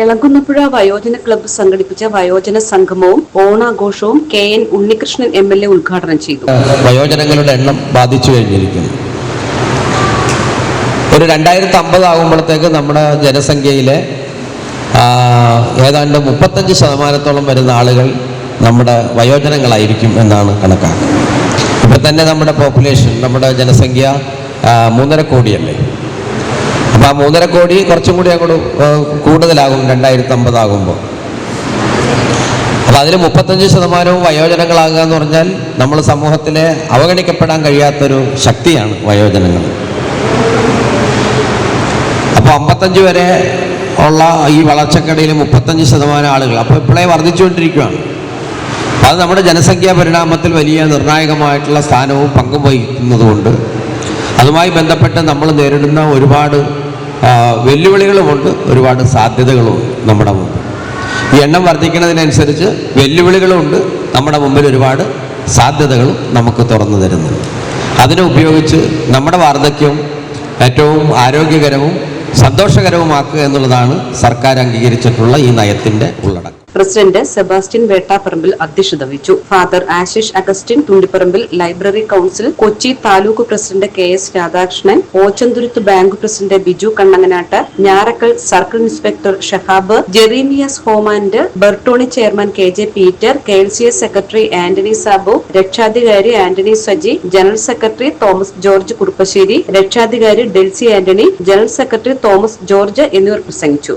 എളങ്കുന്നപ്പുഴ വയോജന ക്ലബ്ബ് സംഘടിപ്പിച്ച വയോജന സംഗമവും ഓണാഘോഷവും K N Unnikrishnan M L A ഉദ്ഘാടനം ചെയ്തു. വയോജനങ്ങളുടെ എണ്ണം ബാധിച്ചു കഴിഞ്ഞിരിക്കുന്നു. ഒരു രണ്ടായിരത്തി അമ്പത് ആകുമ്പോഴത്തേക്ക് നമ്മുടെ ജനസംഖ്യയിലെ ഏതാണ്ട് മുപ്പത്തഞ്ച് ശതമാനത്തോളം വരുന്ന ആളുകൾ നമ്മുടെ വയോജനങ്ങളായിരിക്കും എന്നാണ് കണക്കാക്കുന്നത്. ഇപ്പം തന്നെ നമ്മുടെ പോപ്പുലേഷൻ നമ്മുടെ ജനസംഖ്യ മൂന്നര കോടിയല്ലേ? അപ്പോൾ ആ മൂന്നര കോടി കുറച്ചും കൂടി അങ്ങോട്ട് കൂടുതലാകും രണ്ടായിരത്തി അമ്പതാകുമ്പോൾ അപ്പോൾ അതിൽ മുപ്പത്തഞ്ച് ശതമാനവും വയോജനങ്ങളാകുക എന്ന് പറഞ്ഞാൽ നമ്മൾ സമൂഹത്തിലെ അവഗണിക്കപ്പെടാൻ കഴിയാത്തൊരു ശക്തിയാണ് വയോജനങ്ങൾ. അപ്പോൾ അമ്പത്തഞ്ച് വരെ ഉള്ള ഈ വളർച്ചക്കടയിൽ മുപ്പത്തഞ്ച് ശതമാനം ആളുകൾ. അപ്പോൾ ഇപ്പോഴേ വർദ്ധിച്ചുകൊണ്ടിരിക്കുകയാണ് അത് നമ്മുടെ ജനസംഖ്യാ പരിണാമത്തിൽ വലിയ നിർണായകമായിട്ടുള്ള സ്ഥാനവും പങ്കും വഹിക്കുന്നതുകൊണ്ട് അതുമായി ബന്ധപ്പെട്ട് നമ്മൾ നേരിടുന്ന ഒരുപാട് വെല്ലുവിളികളുമുണ്ട്. ഒരുപാട് സാധ്യതകളുമുണ്ട് നമ്മുടെ മുമ്പിൽ. ഈ എണ്ണം വർദ്ധിക്കുന്നതിനനുസരിച്ച് വെല്ലുവിളികളുമുണ്ട്. നമ്മുടെ മുമ്പിൽ ഒരുപാട് സാധ്യതകളും നമുക്ക് തുറന്നു തരുന്നുണ്ട്. അതിനെ ഉപയോഗിച്ച് നമ്മുടെ വാർദ്ധക്യം ഏറ്റവും ആരോഗ്യകരവും സന്തോഷകരവുമാക്കുക എന്നുള്ളതാണ് സർക്കാർ അംഗീകരിച്ചിട്ടുള്ള ഈ നയത്തിന്റെ ഉള്ളടക്കം. പ്രസിഡന്റ് സെബാസ്റ്റ്യൻ വേട്ടാപ്പറമ്പിൽ അധ്യക്ഷത വഹിച്ചു. Father Ashish Augustine Thundiparambil library council Kochi taluk president K S Radhakrishnan Ochanthuruth bank president Biju Kannanganatt Njarakkal circle inspector Shahab Jeremias ഹോമാൻഡ് ബർട്ടോണി chairman K J Peter K L C S secretary Antony Sabu രക്ഷാധികാരി Antony Saji general secretary Thomas George Kuruppassery രക്ഷാധികാരി Delsy Antony general secretary Thomas George എന്നിവർ പ്രസംഗിച്ചു.